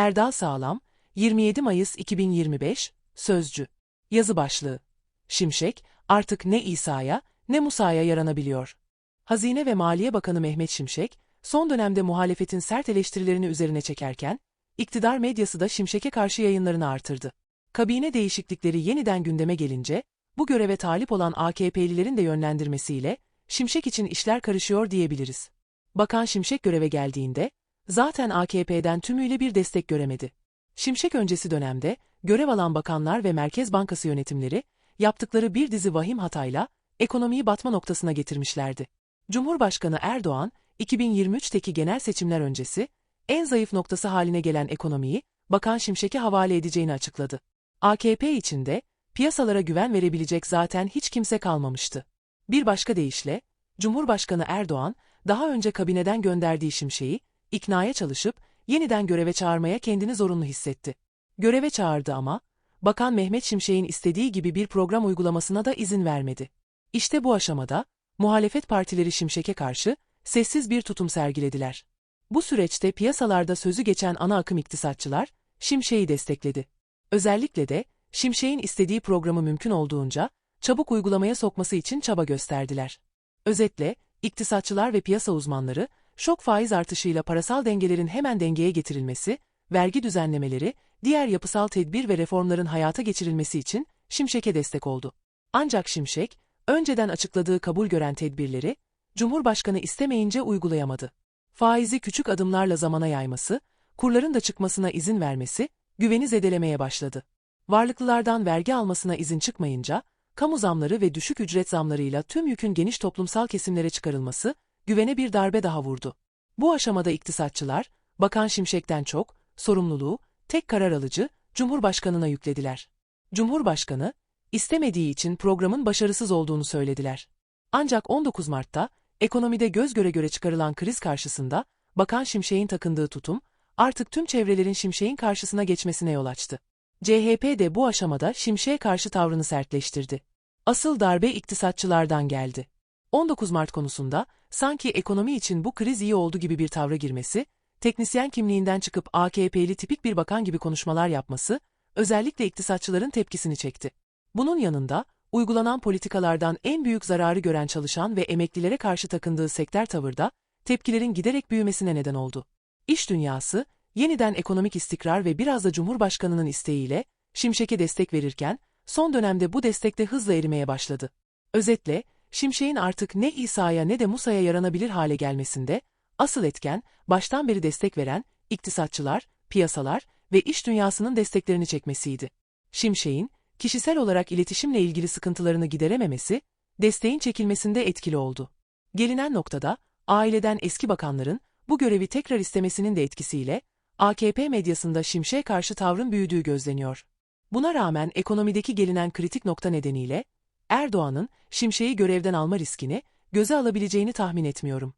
Erdal Sağlam, 27 Mayıs 2025, Sözcü. Yazı başlığı. Şimşek, artık ne İsa'ya ne Musa'ya yaranabiliyor. Hazine ve Maliye Bakanı Mehmet Şimşek, son dönemde muhalefetin sert eleştirilerini üzerine çekerken, iktidar medyası da Şimşek'e karşı yayınlarını artırdı. Kabine değişiklikleri yeniden gündeme gelince, bu göreve talip olan AKP'lilerin de yönlendirmesiyle, Şimşek için işler karışıyor diyebiliriz. Bakan Şimşek göreve geldiğinde, zaten AKP'den tümüyle bir destek göremedi. Şimşek öncesi dönemde, görev alan bakanlar ve Merkez Bankası yönetimleri, yaptıkları bir dizi vahim hatayla, ekonomiyi batma noktasına getirmişlerdi. Cumhurbaşkanı Erdoğan, 2023'teki genel seçimler öncesi, en zayıf noktası haline gelen ekonomiyi, Bakan Şimşek'e havale edeceğini açıkladı. AKP içinde, piyasalara güven verebilecek zaten hiç kimse kalmamıştı. Bir başka deyişle, Cumhurbaşkanı Erdoğan, daha önce kabineden gönderdiği Şimşek'i, iknaya çalışıp, yeniden göreve çağırmaya kendini zorunlu hissetti. Göreve çağırdı ama, Bakan Mehmet Şimşek'in istediği gibi bir program uygulamasına da izin vermedi. İşte bu aşamada, muhalefet partileri Şimşek'e karşı, sessiz bir tutum sergilediler. Bu süreçte piyasalarda sözü geçen ana akım iktisatçılar, Şimşek'i destekledi. Özellikle de, Şimşek'in istediği programı mümkün olduğunca, çabuk uygulamaya sokması için çaba gösterdiler. Özetle, iktisatçılar ve piyasa uzmanları, şok faiz artışıyla parasal dengelerin hemen dengeye getirilmesi, vergi düzenlemeleri, diğer yapısal tedbir ve reformların hayata geçirilmesi için Şimşek'e destek oldu. Ancak Şimşek, önceden açıkladığı kabul gören tedbirleri, Cumhurbaşkanı istemeyince uygulayamadı. Faizi küçük adımlarla zamana yayması, kurların da çıkmasına izin vermesi, güveni zedelemeye başladı. Varlıklılardan vergi almasına izin çıkmayınca, kamu zamları ve düşük ücret zamlarıyla tüm yükün geniş toplumsal kesimlere çıkarılması, güvene bir darbe daha vurdu. Bu aşamada iktisatçılar, Bakan Şimşek'ten çok, sorumluluğu, tek karar alıcı, Cumhurbaşkanına yüklediler. Cumhurbaşkanı, istemediği için programın başarısız olduğunu söylediler. Ancak 19 Mart'ta, ekonomide göz göre göre çıkarılan kriz karşısında, Bakan Şimşek'in takındığı tutum, artık tüm çevrelerin Şimşek'in karşısına geçmesine yol açtı. CHP de bu aşamada Şimşek'e karşı tavrını sertleştirdi. Asıl darbe iktisatçılardan geldi. 19 Mart konusunda, sanki ekonomi için bu kriz iyi oldu gibi bir tavra girmesi, teknisyen kimliğinden çıkıp AKP'li tipik bir bakan gibi konuşmalar yapması, özellikle iktisatçıların tepkisini çekti. Bunun yanında, uygulanan politikalardan en büyük zararı gören çalışan ve emeklilere karşı takındığı sektör tavırda, tepkilerin giderek büyümesine neden oldu. İş dünyası, yeniden ekonomik istikrar ve biraz da Cumhurbaşkanının isteğiyle, Şimşek'e destek verirken, son dönemde bu destekte hızla erimeye başladı. Özetle, Şimşek'in artık ne İsa'ya ne de Musa'ya yaranabilir hale gelmesinde, asıl etken, baştan beri destek veren, iktisatçılar, piyasalar ve iş dünyasının desteklerini çekmesiydi. Şimşek'in, kişisel olarak iletişimle ilgili sıkıntılarını giderememesi, desteğin çekilmesinde etkili oldu. Gelinen noktada, aileden eski bakanların, bu görevi tekrar istemesinin de etkisiyle, AKP medyasında Şimşek'e karşı tavrın büyüdüğü gözleniyor. Buna rağmen ekonomideki gelinen kritik nokta nedeniyle, Erdoğan'ın Şimşek'i görevden alma riskini göze alabileceğini tahmin etmiyorum.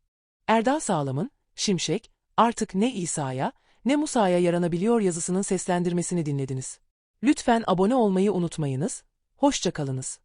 Erdal Sağlam'ın, Şimşek, artık ne İsa'ya ne Musa'ya yaranabiliyor yazısının seslendirmesini dinlediniz. Lütfen abone olmayı unutmayınız, hoşça kalınız.